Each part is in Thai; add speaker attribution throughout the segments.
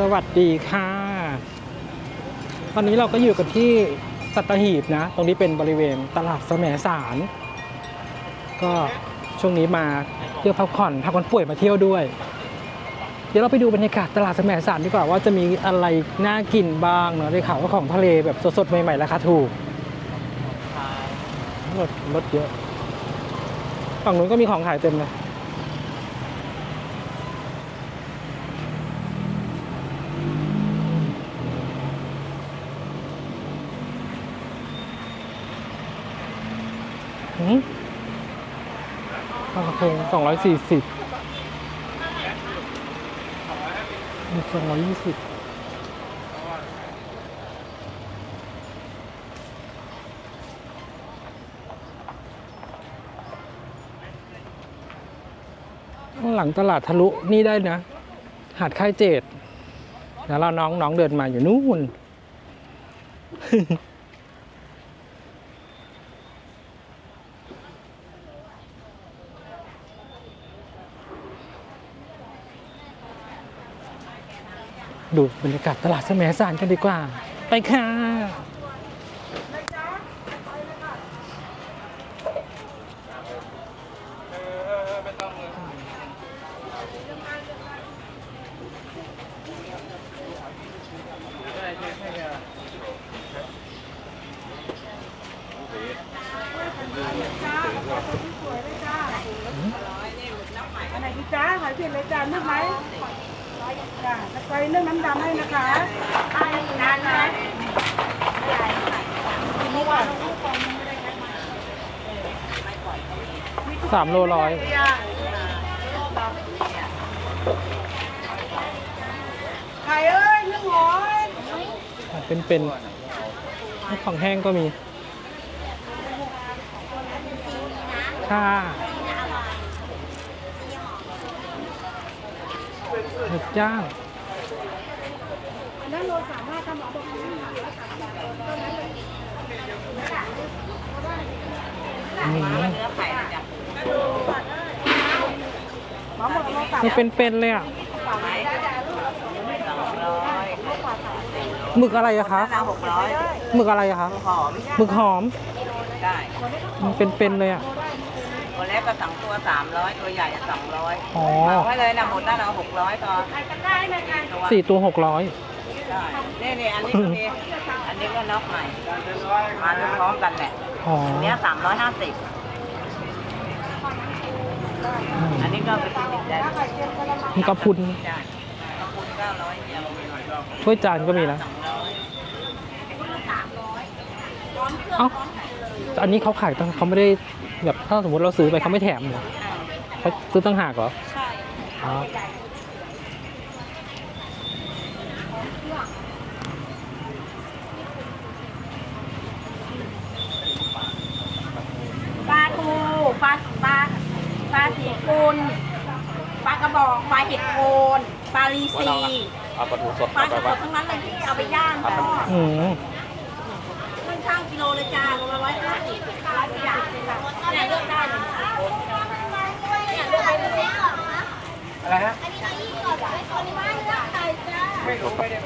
Speaker 1: สวัสดีค่ะ ตอนนี้เราก็อยู่กันที่สัตหีบนะ ตรงนี้เป็นบริเวณตลาดแสมสาร ก็ช่วงนี้มาเที่ยวพักผ่อนพาคนป่วยมาเที่ยวด้วย เดี๋ยวเราไปดูบรรยากาศตลาดแสมสารดีกว่าว่าจะมีอะไรน่ากินบ้างเนาะได้ข่าวว่าของทะเลแบบสดๆใหม่ๆราคาถูกรถรถเยอะฝั่งนู้นก็มีของขายเต็มเลย ปลากระพงสองร้อยสี่สิบสองร้อยยี่สิบข้างหลังตลาดทะลุนี่ได้นะ หาดค่ายเจดแล้วเราน้องน้องเดินมาอยู่นู่น ดูบรรยากาศตลาดแสมสารกันดีกว่า ไปค่ะ
Speaker 2: อันไหนดีจ้าขายเผ็ดเลยจ้านึ่งไหมจ้าแล้วก็นึ่งน้ำดำให้นะคะนานไหมกินนี่ก่อน
Speaker 1: สามโลร้อย
Speaker 2: ไข่เอ้ยนึ่งหอย
Speaker 1: เป็นเป็นของแห้งก็มี ค่ะหมึกย่าง
Speaker 2: อันนั้นโลสามห้าทำหมอบอกนี่
Speaker 1: อืม
Speaker 2: หมอบอกโลสาม
Speaker 1: มันเป็นเป็นเลยอะหมึกอะไรอะคะ
Speaker 3: หกร้อย
Speaker 1: หมึกอะไรอะคะ
Speaker 3: หอม
Speaker 1: หมึกหอม
Speaker 3: ได้
Speaker 1: มันเป็นเป็นเลยอะ
Speaker 3: ตัวเล็กก็สั่งตัวสามร้อยตัวใหญ่สองร้อย
Speaker 1: อ๋อ
Speaker 3: เอาไว้เลยนะหมดแล้วเราหกร้อยต่อตัว
Speaker 1: สี่ตัวหกร้อย
Speaker 3: ได้ นี่นี่อันนี้ก็มีอันนี้ก็น็อกใหม่ มาพร้อมกันแหละ
Speaker 1: อ๋อ
Speaker 3: อันเนี้ยสามร้อยห้าสิบอันนี้ก็เป็นติดได้
Speaker 1: มีกระพุน
Speaker 3: ได้ขอบคุณเก้าร้อยเดียว
Speaker 1: ถ้วยจานก็มีนะ
Speaker 3: สองร้อย
Speaker 1: เอ้าแต่อันนี้เขาขายตั้งเขาไม่ได้แบบถ้าสมมติเราซื้อไปเขาไม่แถมเหรอเขาซื้อตั้งหากเหรอ
Speaker 3: ใช่
Speaker 1: อ๋อ
Speaker 2: ปลาทู ปลาปลาปลาสีกุลปลากระบอกปลาเห็ดโคนปลาลีซี
Speaker 4: เอาปลาทูสด
Speaker 2: ปลา
Speaker 4: เอา
Speaker 2: ส
Speaker 4: ไป
Speaker 2: ด
Speaker 4: ว่า
Speaker 2: ๆทั้งนั้นเลยที่เอาไปย่างก็
Speaker 1: อืม
Speaker 2: ขึ้นช่างกิโลเลยจ้าโลละร้อยห้าสิบร้อยอย่างเนี่ยเลือกได้เลยเนี่ยเลือกได้เลย
Speaker 4: อะไรฮะ
Speaker 2: ไม่รู้ไม่ได้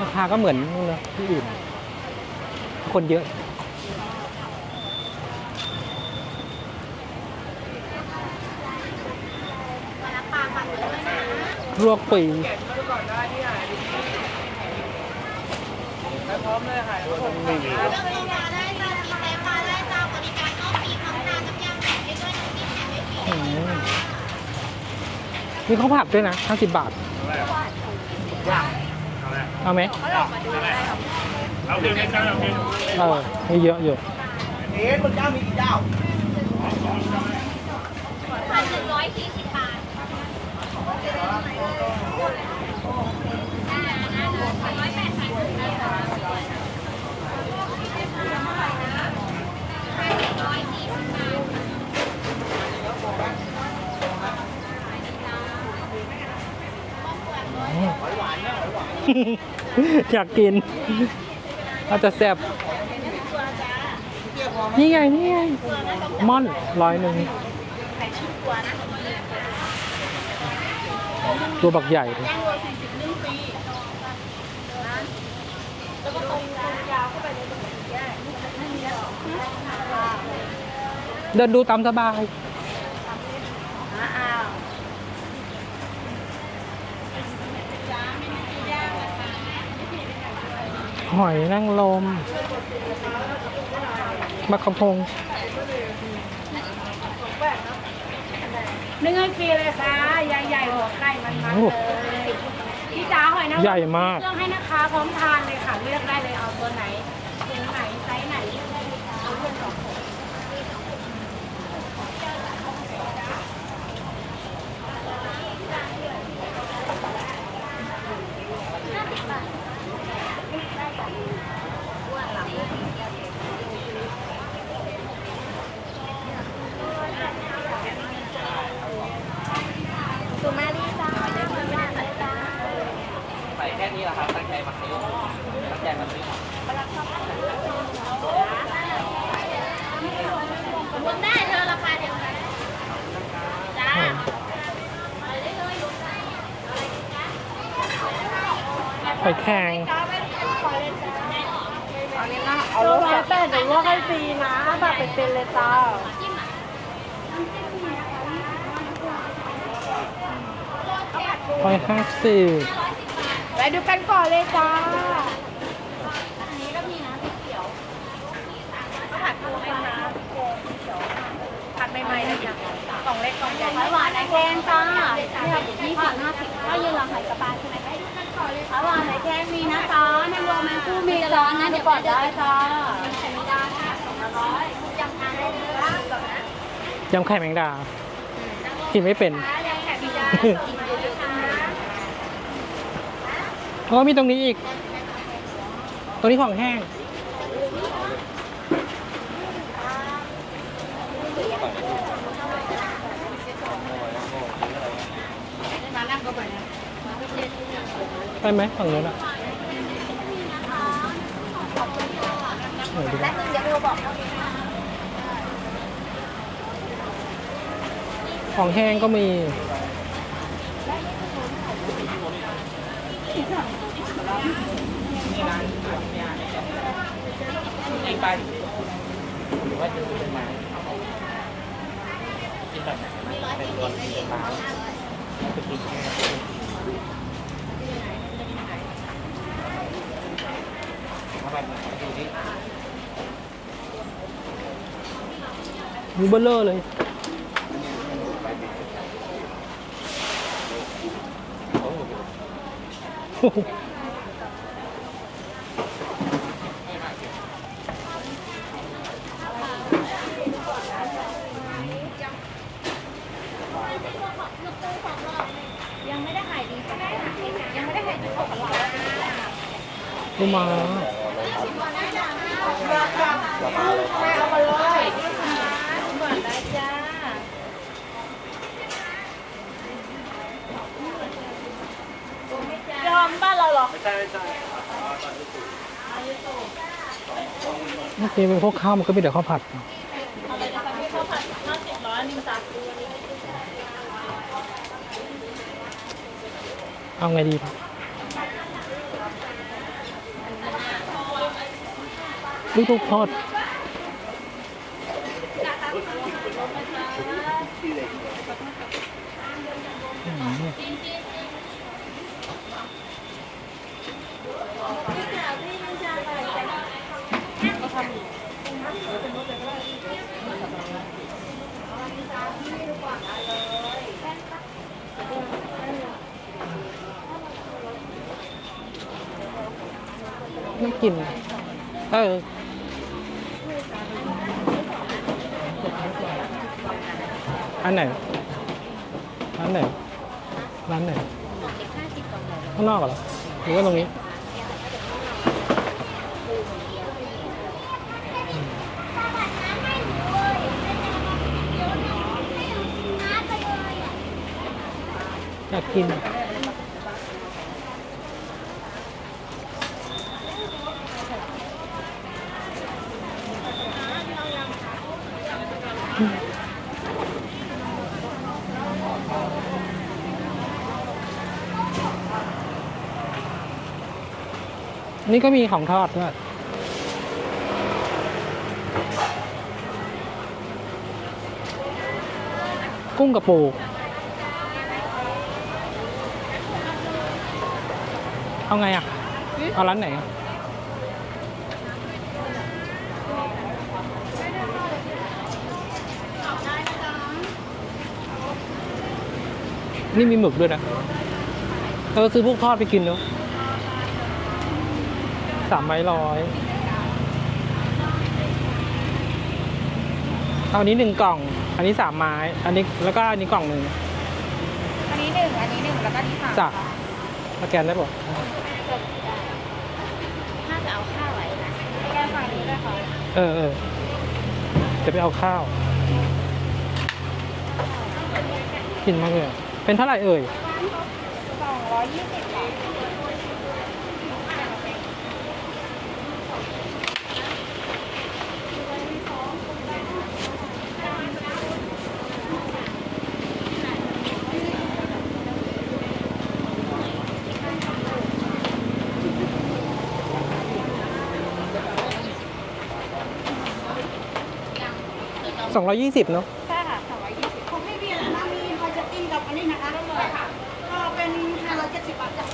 Speaker 1: ราคาก็เหมือนนู่นนะที่อื่น คนเยอะลวกปีอืมมีข้าวผัดด้วยนะ 50 บาท เอาไหม
Speaker 4: เอาเยอาเพียง
Speaker 1: เออมีเยอะอยู่
Speaker 3: เอ๊ะบนเจ้ามีกี่เจ้า
Speaker 1: อยากกินอาจจะแซ่บนี่ไงนี่ไงม่อนร้อยหนึ่ง
Speaker 2: ตัว
Speaker 1: บักใหญ่เลย
Speaker 2: แจ้งวัวสี่สิบนึ่งฟรีนะแล้วก็ตรงยาวเข้าไปเลยตรงนี้แยกไม่มีแล้ว
Speaker 1: เดินดูตามสบาย
Speaker 2: อ้าว
Speaker 1: หอยนางรมมะขามพง
Speaker 2: นึ่งให้ฟรีเลยค่ะใหญ่ๆหัวไข่มันมัน
Speaker 1: โอ้
Speaker 2: เลยพี่จ๋าหอยนางรม
Speaker 1: ใหญ่มาก
Speaker 2: เลือกให้นะคะพร้อมทานเลยค่ะเลือกได้เลยเอาตัวไหนถุงไหนไซส์ไหนเลือกได้เลยค่ะเอาเพื่อนสองคน สุมาลีจ้าเดี๋ยวพี่มาใส่จ้า
Speaker 4: ใส่แค่นี้แหละครับ ตั้งใจมาซื้อตั้งใจมาซื้อ
Speaker 2: รวมได้เธอราคาเดียวกันจ้า
Speaker 1: หอยแครง
Speaker 3: อันนี้นะเอา
Speaker 2: เอา
Speaker 3: ร
Speaker 2: ร
Speaker 3: ถ
Speaker 2: ถ
Speaker 3: สับ
Speaker 2: แต่เดี๋ยวลวกให้ฟรีนะแบบเป็นๆเลยจ้า
Speaker 1: หอยห้าสิบ
Speaker 2: ไปดูกันก่อนเลยจ้าผัดใหม่ๆเลยจ้ะกล่องเล็กกล่องใหญ่หวานแคนจ้าเนี่ยยี่สิบห้าสิบถ้ายืนหลัง แมงคู่มีจ้างั้นเดี๋ยวก่อนได้จ้ามีได้ค่ะสองร้อยจำทานได้เลยก่อนนะ
Speaker 1: ยำไข่แมงดา กินไม่เป็น
Speaker 2: ยังแขกมีจ้ากินอยู่นะคะ
Speaker 1: อ๋อมีตรงนี้อีก ตรงนี้ของแห้ง
Speaker 2: มานั่งก็ไปนะ
Speaker 1: ไปไหมฝั่งนู้นอะเออดีก
Speaker 2: และ
Speaker 1: ว่า
Speaker 2: นึงเดี๋ยวเราบอก
Speaker 1: ของแห้งก็มี
Speaker 4: นี่ไปหรือว่าจะเป็นไม้กินแบบไหนเป็นรวนเป็นไม้จะกินแค่เอาไปดูดิ
Speaker 1: มีเบลเลอร์เลย
Speaker 4: โห
Speaker 2: ยังไม่ได้หายดีใช่ไหมยังไม่ได้หายดีเขาขอรอ
Speaker 1: ดูมา
Speaker 2: เอามาเลยหวานได้จ้ายอมบ้านเราหรอ
Speaker 4: ไม่ใช่ไม่ใช่
Speaker 1: เมื่อกี้เป็ นพวกข้าวมันก็มีแต่ข้าวผัด
Speaker 2: เอา
Speaker 1: ไงดีครับลูกทุกทอดอืม ไม่กิน เอออันไหนร้านไหนร้านไหนข้างนอกเหรอหรือว่าตรงนี้อยากกิน นี่ก็มีของทอดด้วยกุ้งกับปูเอาไงอะ เอาร้านไหนนี่มีหมึกด้วยนะ เออซื้อพวกทอดไปกินเนาะ สามไม้ร้อยเอาอันนี้หนึ่งกล่อง อันนี้สามไม้ อันนี้แล้วก็อันนี้กล่องหนึ่ง
Speaker 2: อันนี้หนึ่งอันนี้หนึ่งแล้วก็อันนี้สาม
Speaker 1: จ้ะสแกนได้ปะ
Speaker 2: น่าจะเอาข้าวไว้นะแกฝั่งนี้ด้วยค่ะ
Speaker 1: เออเออจะไปเอาข้าวกินมากเลยอะเป็นเท่าไหร่เอ่ย
Speaker 2: สองร้อยยี่สิบ บาท
Speaker 1: สองร้อยยี่สิบเนาะ
Speaker 2: ใช่ค่ะสองร้อยยี่สิบ
Speaker 5: ผมไม่มีอะไรนะมีคอยจะติ้งกับอันนี้นะคะก็เป็น570บาทจ้ะ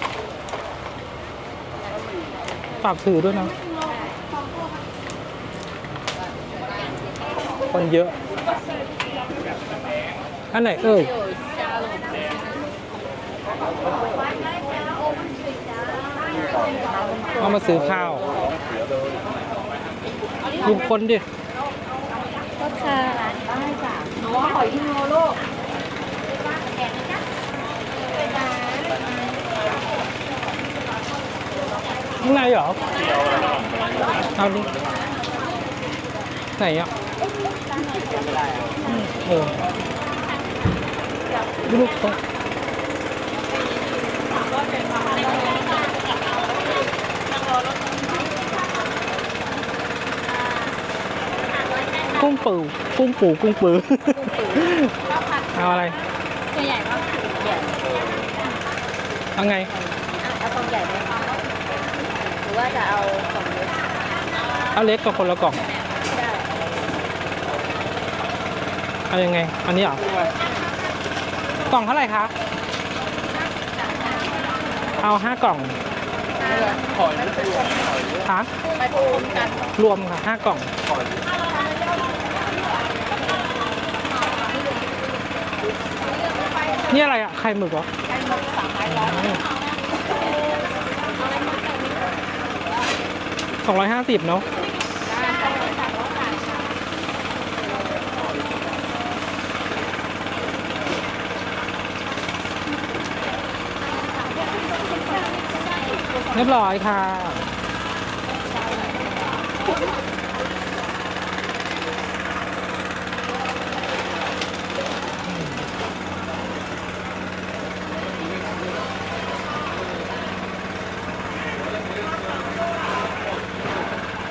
Speaker 1: ฝากถือด้วยนะ
Speaker 5: สองตัวค่ะ
Speaker 1: คนเยอะ อันไหนเอ่ยเอามาซื้อข้าวดูคนดิ
Speaker 2: ก็เชิญร้านได้จ้ะอ๋อหอยที่โนโลก
Speaker 1: ข้างในเหรอ เอาดิ ไหนอะอืมเออลูกตรง กุ้งปูกุ้งปูกุ้งปือเอาอะไร
Speaker 2: ตัวใหญ่ก็ใหญ่
Speaker 1: เอาไง
Speaker 2: เอากล่องใหญ่ไหมคะหรือว่าจะเอากล่องเล็ก
Speaker 1: เอาเล็กกับคนละกล่อง
Speaker 2: ได้
Speaker 1: เอายังไง อันนี้เหรอกล่องเท่าไหร่คะเอาห้ากล่องคะ
Speaker 2: ไปรวมกัน
Speaker 1: รวมค่ะห้ากล่อง นี่อะไรอะไข่หมึกเหรอสองร้อยห้าสิบเนาะเรียบร้อยค่ะ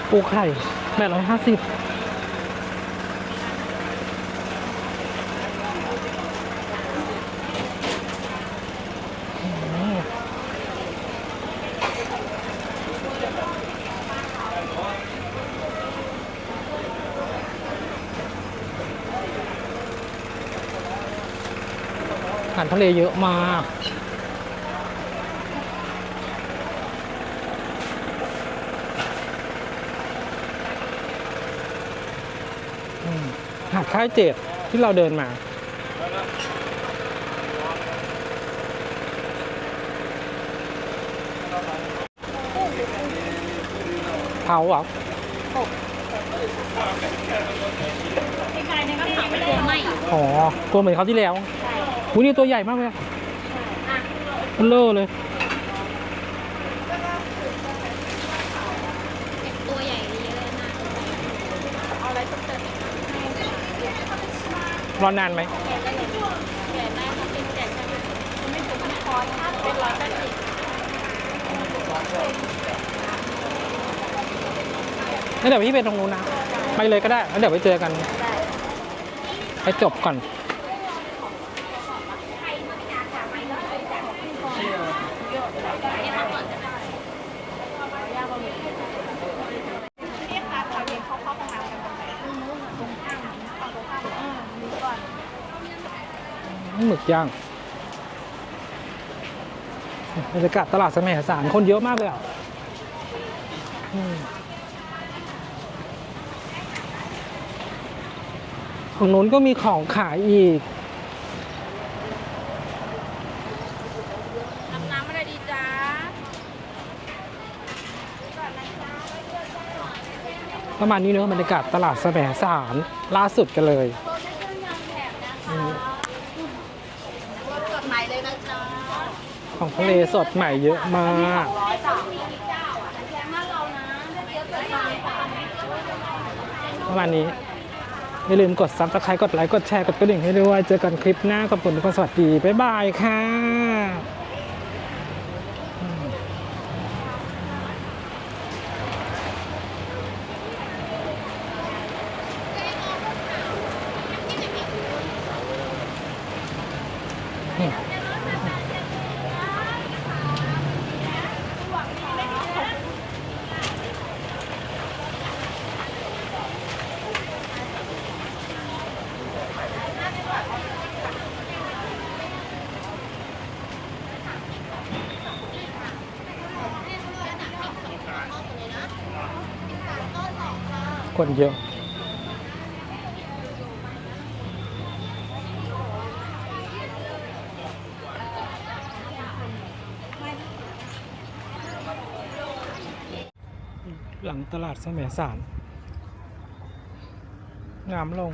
Speaker 1: ปูไข่แปดร้อยห้าสิบอาหารทะเลเยอะมาก อืมหาด ค่ายเจ็ดที่เราเดินมา เผาเหรอ
Speaker 2: ตัวไม่
Speaker 1: อ๋อ ตัวเหมือนเขาวที่แล้วหูนี่ตัวใหญ่มากเลยอะมันเลอะเลย
Speaker 2: ตัวใหญ่เยอะนะเอาอะไรเติม
Speaker 1: รอนานไหม
Speaker 2: แกได้แกได้ถ้าเป็นแกใช่ไหมไม่ถึงไม่พอถ้าเป็นร้อยแปดสิบ
Speaker 1: งั้นเดี๋ยวพี่ไปตรงนู้นนะ ไปเลยก็ได้ แล้วเดี๋ยวไปเจอกัน ไปจบก่อน กย่างบรรยากาศตลาดแสมสารคนเยอะมากเลยอะอืมของนู้นก็มีของขายอีก
Speaker 2: น้ำน้ำอะไรดีจ้า
Speaker 1: ประมาณนี้เนอะบรรยากาศตลาดแสมสารล่าสุดกันเลยอืม
Speaker 5: สดใหม่เลยนะจ๊ะ
Speaker 1: ของทะเลสดใหม่เยอะมาก
Speaker 2: ป
Speaker 1: ประมาณนี้ อย่าลืมกดซับสไครต์กดไลค์ กดแชร์ กดกระดิ่งให้ด้วย เจอกันคลิปหน้าขอบคุณทุกคนสวัสดี บ๊ายบายค่ะ คนเยอะหลังตลาดแสมสารงามลง